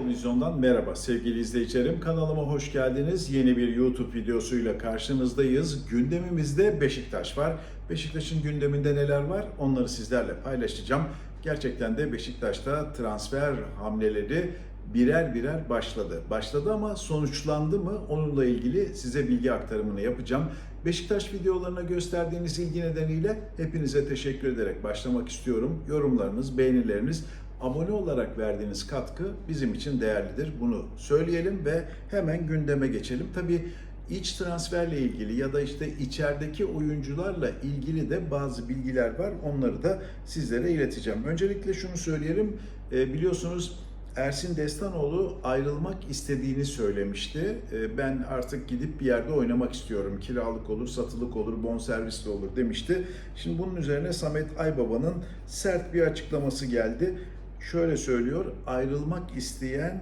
Futbol Vizyon'dan merhaba sevgili izleyicilerim. Kanalıma hoş geldiniz. Yeni bir YouTube videosuyla karşınızdayız. Gündemimizde Beşiktaş var. Beşiktaş'ın gündeminde neler var onları sizlerle paylaşacağım. Gerçekten de Beşiktaş'ta transfer hamleleri birer birer başladı. Başladı ama sonuçlandı mı onunla ilgili size bilgi aktarımını yapacağım. Beşiktaş videolarına gösterdiğiniz ilgi nedeniyle hepinize teşekkür ederek başlamak istiyorum. Yorumlarınız, beğenileriniz abone olarak verdiğiniz katkı bizim için değerlidir. Bunu söyleyelim ve hemen gündeme geçelim. Tabii iç transferle ilgili ya da işte içerideki oyuncularla ilgili de bazı bilgiler var. Onları da sizlere ileteceğim. Öncelikle şunu söyleyelim. E, biliyorsunuz Ersin Destanoğlu ayrılmak istediğini söylemişti. E, Ben artık gidip bir yerde oynamak istiyorum. Kiralık olur, satılık olur, bonservisli olur demişti. Şimdi bunun üzerine Samet Aybaba'nın sert bir açıklaması geldi. Şöyle söylüyor, ayrılmak isteyen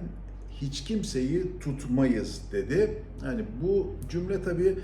hiç kimseyi tutmayız dedi. Yani bu cümle tabii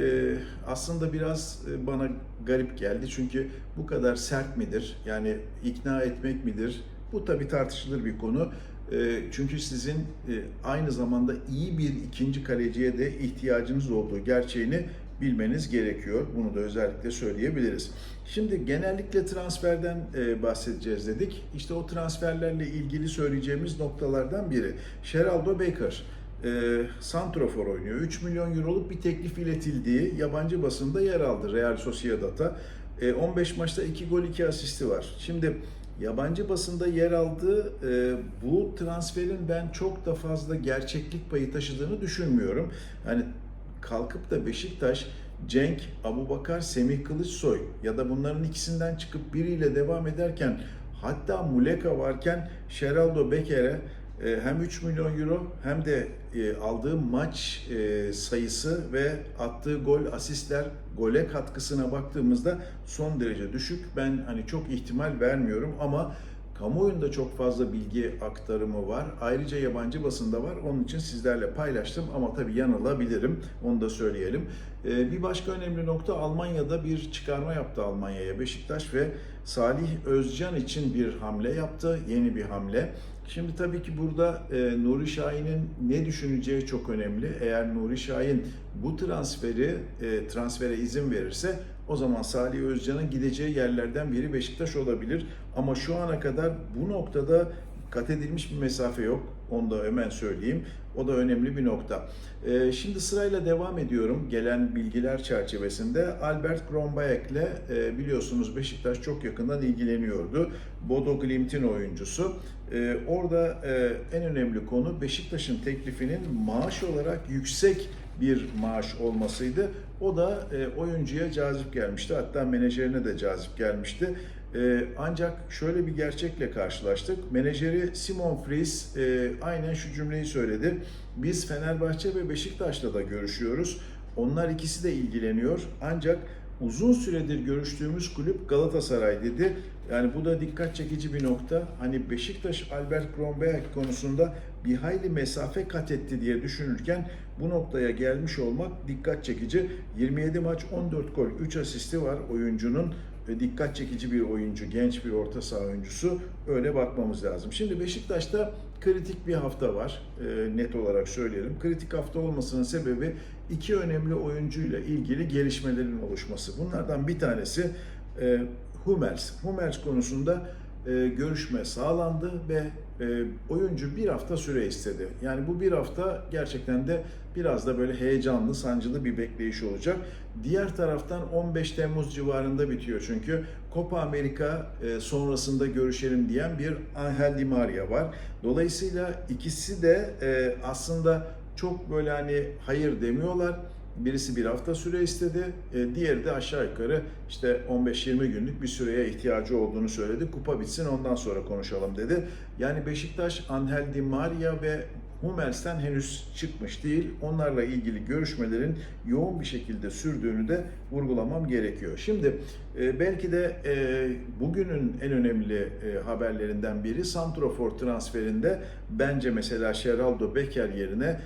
e, aslında biraz e, bana garip geldi. Çünkü bu kadar sert midir? Yani ikna etmek midir? Bu tabii tartışılır bir konu. E, Çünkü sizin e, aynı zamanda iyi bir ikinci kaleciye de ihtiyacınız olduğu gerçeğini bilmeniz gerekiyor. Bunu da özellikle söyleyebiliriz. Şimdi genellikle transferden e, bahsedeceğiz dedik. İşte o transferlerle ilgili söyleyeceğimiz noktalardan biri. Sheraldo Baker e, Santrofor oynuyor. 3 milyon euroluk bir teklif iletildiği yabancı basında yer aldı Real Sociedad'a. E, 15 maçta 2 gol 2 asisti var. Şimdi yabancı basında yer aldığı e, bu transferin ben çok da fazla gerçeklik payı taşıdığını düşünmüyorum. Yani kalkıp da Beşiktaş Cenk, Abubakar, Semih Kılıçsoy ya da bunların ikisinden çıkıp biriyle devam ederken hatta Muleka varken Sheraldo Beker'e e, hem 3 milyon euro hem de e, aldığı maç e, sayısı ve attığı gol, asistler, gole katkısına baktığımızda son derece düşük. Ben hani çok ihtimal vermiyorum ama Kamuoyunda çok fazla bilgi aktarımı var. Ayrıca yabancı basında var. Onun için sizlerle paylaştım ama tabii yanılabilirim. Onu da söyleyelim. Ee, bir başka önemli nokta Almanya'da bir çıkarma yaptı Almanya'ya Beşiktaş ve Salih Özcan için bir hamle yaptı. Yeni bir hamle. Şimdi tabii ki burada e, Nuri Şahin'in ne düşüneceği çok önemli. Eğer Nuri Şahin bu transferi e, transfere izin verirse o zaman Salih Özcan'ın gideceği yerlerden biri Beşiktaş olabilir. Ama şu ana kadar bu noktada kat edilmiş bir mesafe yok. Onu da hemen söyleyeyim. O da önemli bir nokta. Ee, şimdi sırayla devam ediyorum. Gelen bilgiler çerçevesinde Albert Grombayek'le e, biliyorsunuz Beşiktaş çok yakından ilgileniyordu. Bodo Glimt'in oyuncusu. Ee, orada e, en önemli konu Beşiktaş'ın teklifinin maaş olarak yüksek bir maaş olmasıydı. O da e, oyuncuya cazip gelmişti. Hatta menajerine de cazip gelmişti. E, ancak şöyle bir gerçekle karşılaştık. Menajeri Simon Fries e, aynen şu cümleyi söyledi. Biz Fenerbahçe ve Beşiktaş'la da görüşüyoruz. Onlar ikisi de ilgileniyor. Ancak uzun süredir görüştüğümüz kulüp Galatasaray dedi. Yani bu da dikkat çekici bir nokta. Hani Beşiktaş Albert Gromberg konusunda bir hayli mesafe kat etti diye düşünürken bu noktaya gelmiş olmak dikkat çekici. 27 maç 14 gol 3 asisti var oyuncunun dikkat çekici bir oyuncu, genç bir orta saha oyuncusu. Öyle bakmamız lazım. Şimdi Beşiktaş'ta kritik bir hafta var. E, net olarak söyleyelim. Kritik hafta olmasının sebebi iki önemli oyuncuyla ilgili gelişmelerin oluşması. Bunlardan bir tanesi e, Hummels. Hummels konusunda e, görüşme sağlandı ve e, oyuncu bir hafta süre istedi. Yani bu bir hafta gerçekten de biraz da böyle heyecanlı, sancılı bir bekleyiş olacak. Diğer taraftan 15 Temmuz civarında bitiyor çünkü Copa Amerika e, sonrasında görüşelim diyen bir Angel Di Maria var. Dolayısıyla ikisi de e, aslında çok böyle hani hayır demiyorlar. Birisi bir hafta süre istedi, e, diğeri de aşağı yukarı işte 15-20 günlük bir süreye ihtiyacı olduğunu söyledi. Kupa bitsin ondan sonra konuşalım dedi. Yani Beşiktaş, Angel Di Maria ve Hummels'ten henüz çıkmış değil. Onlarla ilgili görüşmelerin yoğun bir şekilde sürdüğünü de vurgulamam gerekiyor. Şimdi e, belki de e, bugünün en önemli haberlerinden biri Santrofor transferinde bence mesela Sheraldo Becker yerine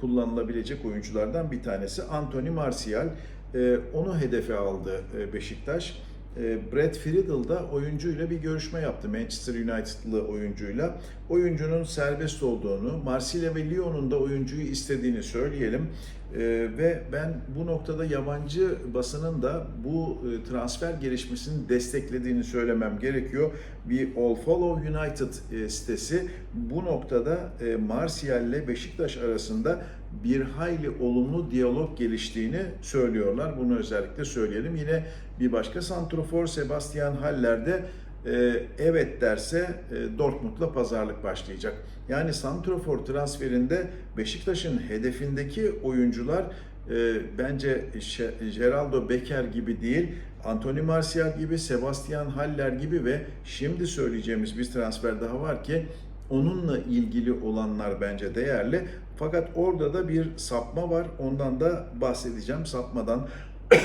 kullanılabilecek oyunculardan bir tanesi Anthony Martial. E, onu hedefe aldı e, Beşiktaş. E, Brad Friedel da oyuncuyla bir görüşme yaptı. Manchester United'lı oyuncuyla. Oyuncunun serbest olduğunu, Marsilya ve Lyon'un da oyuncuyu istediğini söyleyelim. E, ve ben bu noktada yabancı basının da bu e, transfer gelişmesini desteklediğini söylemem gerekiyor. Bir All Follow United sitesi bu noktada Marsilya ile Beşiktaş arasında bir hayli olumlu diyalog geliştiğini söylüyorlar. Bunu özellikle söyleyelim. Yine bir başka santrofor Sebastian Haller de e, evet derse e, Dortmund'la pazarlık başlayacak. Yani santrofor transferinde Beşiktaş'ın hedefindeki oyuncular e, bence Geraldo Becker gibi değil, Anthony Martial gibi, Sebastian Haller gibi ve şimdi söyleyeceğimiz bir transfer daha var ki onunla ilgili olanlar bence değerli. Fakat orada da bir sapma var. Ondan da bahsedeceğim. Sapmadan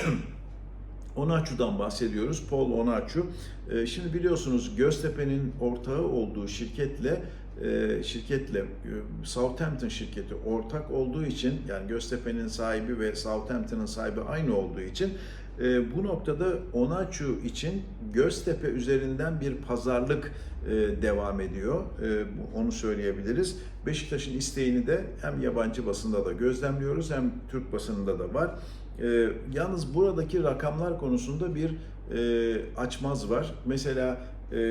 Onaçu'dan bahsediyoruz. Paul Onaçu. Ee, Şimdi biliyorsunuz Göztepe'nin ortağı olduğu şirketle e, şirketle e, Southampton şirketi ortak olduğu için yani Göztepe'nin sahibi ve Southampton'ın sahibi aynı olduğu için e, bu noktada Onaçu için Göztepe üzerinden bir pazarlık e, devam ediyor. E, Onu söyleyebiliriz. Beşiktaş'ın isteğini de hem yabancı basında da gözlemliyoruz hem Türk basınında da var. E, yalnız buradaki rakamlar konusunda bir açmaz var. Mesela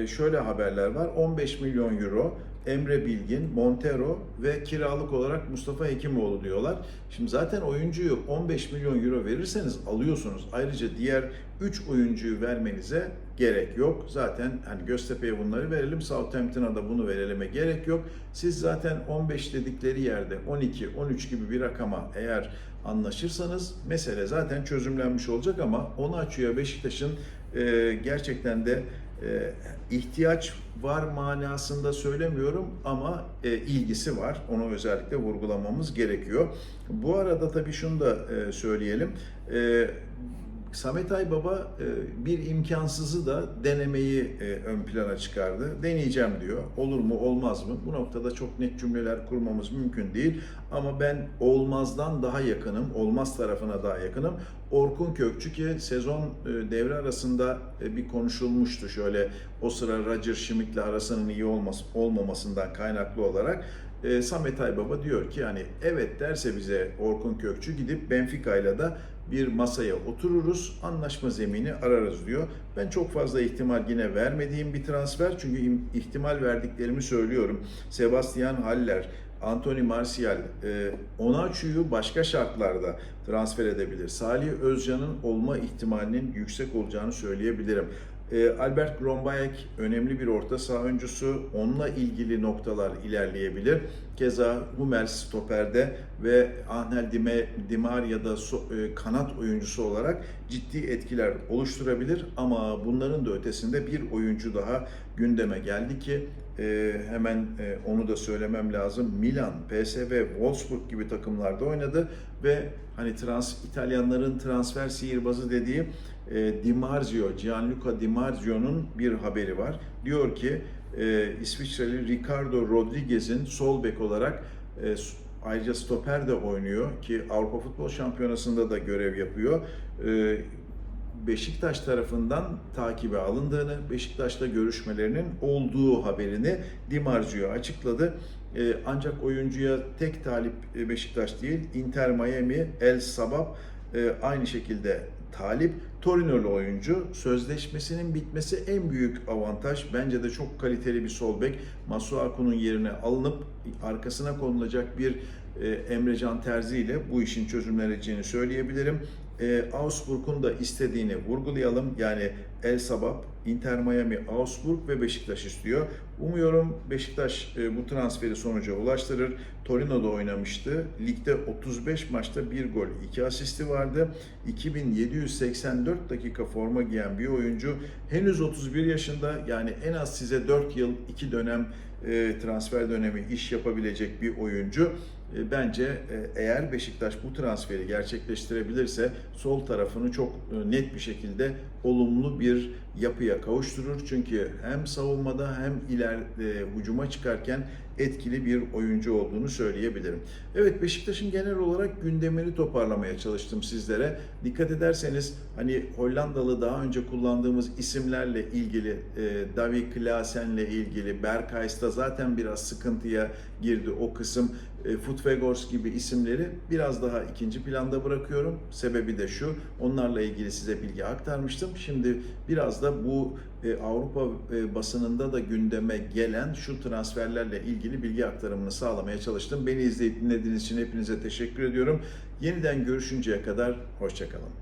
şöyle haberler var. 15 milyon euro Emre Bilgin, Montero ve kiralık olarak Mustafa Hekimoğlu diyorlar. Şimdi zaten oyuncuyu 15 milyon euro verirseniz alıyorsunuz. Ayrıca diğer 3 oyuncuyu vermenize gerek yok. Zaten hani Göztepe'ye bunları verelim, Southampton'a da bunu verelim'e gerek yok. Siz zaten 15 dedikleri yerde 12, 13 gibi bir rakama eğer anlaşırsanız mesele zaten çözümlenmiş olacak ama onu açıyor Beşiktaş'ın e, gerçekten de e, ihtiyaç var manasında söylemiyorum ama e, ilgisi var. Onu özellikle vurgulamamız gerekiyor. Bu arada tabii şunu da e, söyleyelim. E, Samet Aybaba e, bir imkansızı da denemeyi e, ön plana çıkardı. Deneyeceğim diyor. Olur mu olmaz mı? Bu noktada çok net cümleler kurmamız mümkün değil. Ama ben olmazdan daha yakınım, olmaz tarafına daha yakınım. Orkun Kökçü ki sezon e, devre arasında bir konuşulmuştu şöyle o sıra Roger Schmidt'le arasının iyi olması, olmamasından kaynaklı olarak Samet Aybaba diyor ki hani evet derse bize Orkun Kökçü gidip Benfica ile de bir masaya otururuz, anlaşma zemini ararız diyor. Ben çok fazla ihtimal yine vermediğim bir transfer çünkü im- ihtimal verdiklerimi söylüyorum. Sebastian Haller, Anthony Martial, e, Onaçu'yu başka şartlarda transfer edebilir. Salih Özcan'ın olma ihtimalinin yüksek olacağını söyleyebilirim. E, Albert Grombayek önemli bir orta saha oyuncusu. Onunla ilgili noktalar ilerleyebilir. Keza Hummels stoperde ve Angel Dime, Di Maria'da so- e, kanat oyuncusu olarak ciddi etkiler oluşturabilir. Ama bunların da ötesinde bir oyuncu daha gündeme geldi ki e, hemen e, onu da söylemem lazım. Milan, PSV, Wolfsburg gibi takımlarda oynadı ve hani trans İtalyanların transfer sihirbazı dediği e, Di Marzio, Gianluca Di bir haberi var. Diyor ki e, İsviçreli Ricardo Rodriguez'in sol bek olarak e, ayrıca stoper de oynuyor ki Avrupa Futbol Şampiyonası'nda da görev yapıyor. E, Beşiktaş tarafından takibe alındığını, Beşiktaş'la görüşmelerinin olduğu haberini Di açıkladı. E, ancak oyuncuya tek talip e, Beşiktaş değil, Inter Miami, El Sabab e, aynı şekilde talip. Torino'lu oyuncu sözleşmesinin bitmesi en büyük avantaj. Bence de çok kaliteli bir sol bek. Masuaku'nun yerine alınıp arkasına konulacak bir e, Emrecan Terzi ile bu işin çözümleneceğini söyleyebilirim. E, Augsburg'un da istediğini vurgulayalım. Yani El Sabab, Inter Miami, Augsburg ve Beşiktaş istiyor. Umuyorum Beşiktaş e, bu transferi sonuca ulaştırır. Torino'da oynamıştı. Ligde 35 maçta 1 gol, 2 asisti vardı. 2784 dakika forma giyen bir oyuncu. Henüz 31 yaşında yani en az size 4 yıl, 2 dönem e, transfer dönemi iş yapabilecek bir oyuncu. E, Bence e, eğer Beşiktaş bu transferi gerçekleştirebilirse sol tarafını çok e, net bir şekilde olumlu bir yapıya kavuşturur. Çünkü hem savunmada hem iler hücuma çıkarken etkili bir oyuncu olduğunu söyleyebilirim. Evet Beşiktaş'ın genel olarak gündemini toparlamaya çalıştım sizlere. Dikkat ederseniz hani Hollandalı daha önce kullandığımız isimlerle ilgili e, Davi Klaasen'le ilgili Berkays da zaten biraz sıkıntıya girdi o kısım. E, Futfegors gibi isimleri biraz daha ikinci planda bırakıyorum. Sebebi de şu, onlarla ilgili size bilgi aktarmıştım. Şimdi biraz da bu e, Avrupa e, basınında da gündeme gelen şu transferlerle ilgili bilgi aktarımını sağlamaya çalıştım. Beni izleyip dinlediğiniz için hepinize teşekkür ediyorum. Yeniden görüşünceye kadar hoşçakalın.